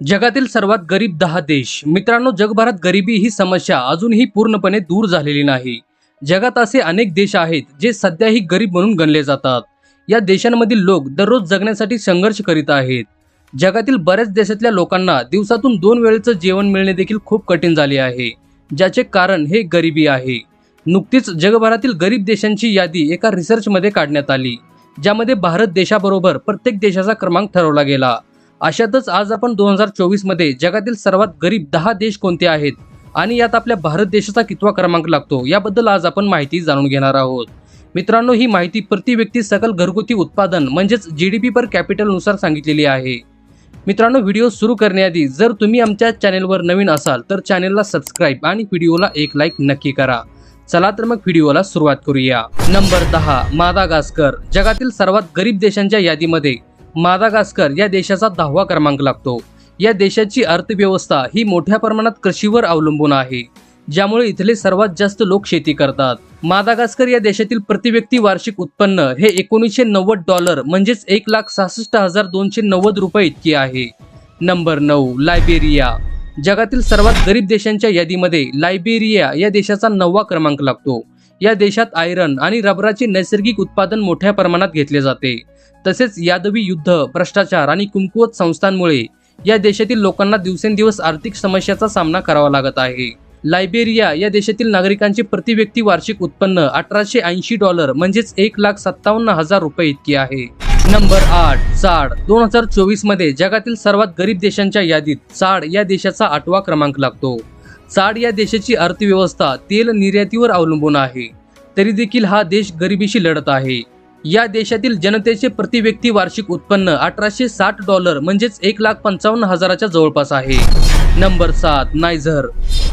जगातील सर्वात गरीब दहा देश. मित्रांनो जगभरात गरिबी ही समस्या अजूनही पूर्णपणे दूर झालेली नाही. जगात असे अनेक देश आहेत जे सध्याही गरीब म्हणून गणले जातात. या देशांमधील लोक दररोज जगण्यासाठी संघर्ष करीत आहेत. जगातील बऱ्याच देशातल्या लोकांना दिवसातून दोन वेळेचं जेवण मिळणे देखील खूप कठीण झाले आहे ज्याचे कारण हे गरिबी आहे. नुकतीच जगभरातील गरीब देशांची यादी एका रिसर्चमध्ये काढण्यात आली ज्यामध्ये भारत देशाबरोबर प्रत्येक देशाचा क्रमांक ठरवला गेला. अशातच आज आपण दोन हजार चोवीसमध्ये जगातील सर्वात गरीब दहा देश कोणते आहेत? आणि यात आपल्या भारत देशाचा कितवा क्रमांक लागतो? याबद्दल आज आपण माहिती जाणून घेणार आहोत. मित्रांनो ही माहिती प्रति व्यक्ती सकल घरगुती उत्पादन म्हणजेच जी डी पी पर कॅपिटलनुसार सांगितलेली आहे. मित्रांनो व्हिडिओ सुरू करण्याआधी जर तुम्ही आमच्या चॅनेलवर नवीन असाल तर चॅनेलला सबस्क्राईब आणि व्हिडिओला एक लाईक नक्की करा. चला तर मग व्हिडिओला सुरुवात करूया. नंबर दहा मादागास्कर जगातील सर्वात गरीब देशांच्या यादीमध्ये मादागास्कर या देशाचा दहावा क्रमांक लागतो. या देशाची अर्थव्यवस्था ही मोठ्या प्रमाणात कृषीवर अवलंबून आहे. ज्यामुळे इथले सर्वात जास्त लोक शेती करतात. मादागास्कर या देशातील प्रति व्यक्ती वार्षिक उत्पन्न हे एकोणीसशे नव्वद डॉलर म्हणजेच एक लाख सहासष्ट हजार दोनशे नव्वद रुपये इतके आहे. नंबर नऊ लायबेरिया. जगातील सर्वात गरीब देशांच्या यादीमध्ये लायबेरिया या देशाचा नववा क्रमांक लागतो. या देशात आयरन आणि रबराचे नैसर्गिक उत्पादन मोठ्या प्रमाणात घेतले जाते. तसेच यादवी युद्ध भ्रष्टाचार आणि कुमकुवत संस्थांमुळे या देशातील लोकांना दिवसेंदिवस आर्थिक समस्याचा सामना करावा लागत आहे. लायबेरिया या देशातील नागरिकांचे प्रति व्यक्ती वार्षिक उत्पन्न अठराशे ऐंशी डॉलर म्हणजेच एक लाख सत्तावन्न हजार रुपये इतकी आहे. नंबर आठ चाड दोन हजार चोवीसमध्ये जगातील सर्वात गरीब देशांच्या यादीत चाड या देशाचा आठवा क्रमांक लागतो. चाड या देशाची अर्थव्यवस्था तेल निर्यातीवर अवलंबून आहे. तरी देखील हा देश गरिबीशी लढत आहे. या देशातील जनतेचे प्रति व्यक्ती वार्षिक उत्पन्न अठराशे साठ डॉलर म्हणजेच एक लाख पंचावन्न हजाराच्या जवळपास आहे. नंबर सात नायझर.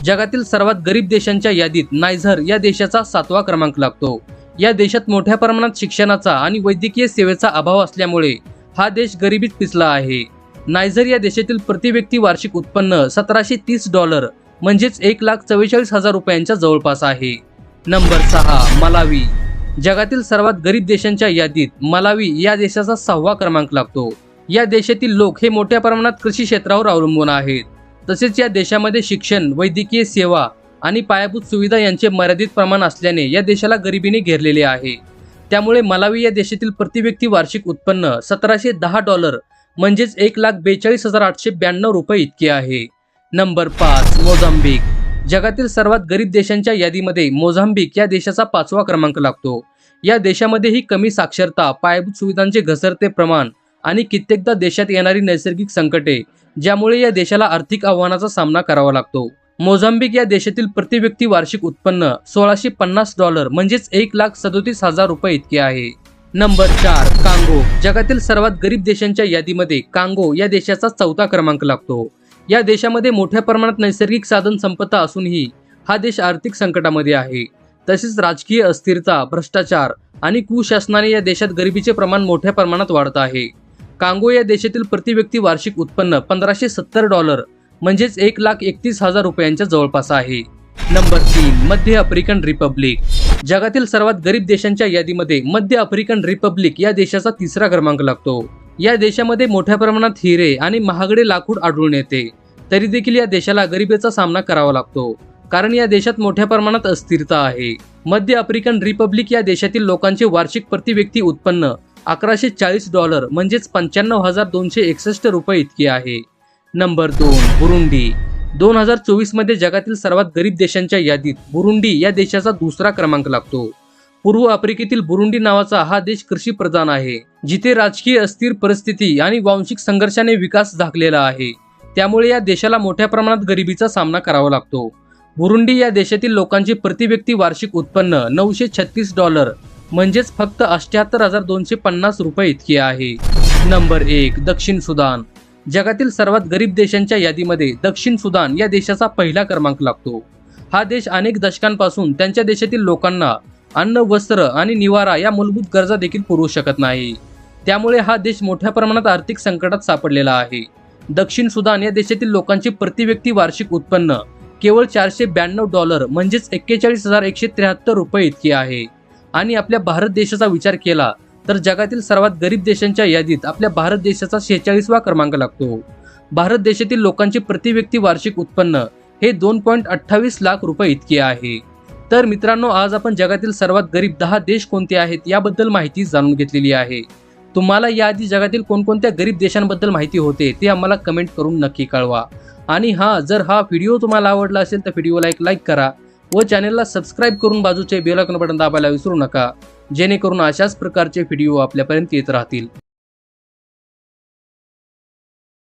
जगातील सर्वात गरीब देशांच्या यादीत नायझर या देशाचा सातवा क्रमांक लागतो. या देशात मोठ्या प्रमाणात शिक्षणाचा आणि वैद्यकीय सेवेचा अभाव असल्यामुळे हा देश गरिबीत पिचला आहे. नायझर या देशातील प्रति व्यक्ती वार्षिक उत्पन्न सतराशे तीस डॉलर म्हणजेच एक लाख चव्वेचाळीस हजार रुपयांच्या जवळपास आहे. नंबर सहा मलावी. जगातील सर्वात गरीब देशांच्या यादीत मलावी या देशाचा सहावा क्रमांक लागतो. या देशातील लोक हे मोठ्या प्रमाणात कृषी क्षेत्रावर अवलंबून आहेत. तसेच या देशामध्ये शिक्षण वैद्यकीय सेवा आणि पायाभूत सुविधा यांचे मर्यादित प्रमाण असल्याने या देशाला गरिबीने घेरलेले आहे. त्यामुळे मलावी या देशातील प्रतिव्यक्ती वार्षिक उत्पन्न सतराशे दहा डॉलर म्हणजेच एक लाख बेचाळीस हजार आठशे ब्याण्णव रुपये इतके आहे. नंबर पाच मोझांबिक जगातील सर्वात गरीब देशांच्या यादीमध्ये मोझांबिक या देशाचा पाचवा क्रमांक लागतो. या देशामध्येही कमी साक्षरता पायाभूत सुविधांचे घसरते प्रमाण आणि कित्येकदा देशात येणारी नैसर्गिक संकटे ज्यामुळे या देशाला आर्थिक आव्हानाचा सामना करावा लागतो. मोझांबिक या देशातील प्रति व्यक्ती वार्षिक उत्पन्न सोळाशे पन्नास डॉलर म्हणजेच एक लाख सदोतीस हजार रुपये इतके आहे. नंबर चार कांगो. जगातील सर्वात गरीब देशांच्या यादीमध्ये कांगो या देशाचा चौथा क्रमांक लागतो. या देशामध्ये मोठ्या प्रमाणात नैसर्गिक साधन संपत्ता असूनही हा देश आर्थिक संकटामध्ये आहे. तसेच राजकीय अस्थिरता भ्रष्टाचार आणि कुशासनाने या देशात गरिबीचे प्रमाण मोठ्या प्रमाणात वाढत आहे. कांगो या देशातील प्रति व्यक्ती वार्षिक उत्पन्न पंधराशे सत्तर डॉलर म्हणजेच एक लाख एकतीस हजार रुपयांच्या जवळपास आहे. नंबर तीन मध्य आफ्रिकन रिपब्लिक. जगातील सर्वात गरीब देशांच्या यादीमध्ये मध्य आफ्रिकन रिपब्लिक या देशाचा तिसरा क्रमांक लागतो. या देशामध्ये मोठ्या प्रमाणात हिरे आणि महागडे लाकूड आढळून येते. तरी देखील या देशाला गरिबीचा सामना करावा लागतो. कारण या देशात मोठ्या प्रमाणात अस्थिरता आहे. मध्य आफ्रिकन रिपब्लिक या देशातील लोकांचे वार्षिक प्रतिव्यक्ती उत्पन्न अकराशे चाळीस डॉलर म्हणजेच पंच्याण्णव हजार दोनशे एकसष्ट रुपये इतके आहे. नंबर दोन बुरुंडी. दोन हजार चोवीसमध्ये जगातील सर्वात गरीब देशांच्या यादीत बुरुंडी या देशाचा दुसरा क्रमांक लागतो. पूर्व आफ्रिकेतील बुरुंडी नावाचा हा देश कृषी प्रधान आहे जिथे राजकीय अस्थिर परिस्थिती आणि वांशिक संघर्षाने विकास झाकलेला आहे. त्यामुळे या देशाला मोठ्या प्रमाणात गरिबीचा सामना करावा लागतो. बुरुंडी या देशातील लोकांचे प्रतिव्यक्ती वार्षिक उत्पन्न नऊशे छत्तीस डॉलर म्हणजेच फक्त अठ्याहत्तर हजार दोनशे पन्नास रुपये इतके आहे. नंबर एक दक्षिण सुदान. जगातील सर्वात गरीब देशांच्या यादीमध्ये दक्षिण सुदान या देशाचा पहिला क्रमांक लागतो. हा देश अनेक दशकांपासून त्यांच्या देशातील लोकांना अन्न वस्त्र आणि निवारा या मूलभूत गरजा देखील पुरवू शकत नाही. त्यामुळे हा देश मोठ्या प्रमाणात आर्थिक संकटात सापडलेला आहे. दक्षिण सुदान या देशातील लोकांचे प्रतिव्यक्ती वार्षिक उत्पन्न केवळ चारशे ब्याण्णव डॉलर म्हणजेच एक्केचाळीस हजार एकशे त्र्याहत्तर रुपये इतके आहे. आणि आपल्या भारत देशाचा विचार केला तर जगातील सर्वात गरीब देशांच्या यादीत आपल्या भारत देशाचा शेहेचाळीसवा क्रमांक लागतो. भारत देशातील लोकांचे प्रतिव्यक्ती वार्षिक उत्पन्न हे दोन पॉईंट अठ्ठावीस लाख रुपये इतके आहे. तर मित्रांनो आज आपण जगातील सर्वात गरीब दहा देश कोणते आहेत याबद्दल माहिती जाणून घेतलेली आहे. तुम्हाला याआधी जगातील कोणकोणत्या गरीब देशांबद्दल माहिती होते ते आम्हाला कमेंट करून नक्की कळवा. आणि हा जर हा व्हिडिओ तुम्हाला आवडला असेल तर व्हिडिओला एक लाईक करा व चॅनलला सबस्क्राईब करून बाजूचे बेल बटन दाबायला विसरू नका जेणेकरून अशाच प्रकारचे व्हिडिओ आपल्यापर्यंत येत राहतील.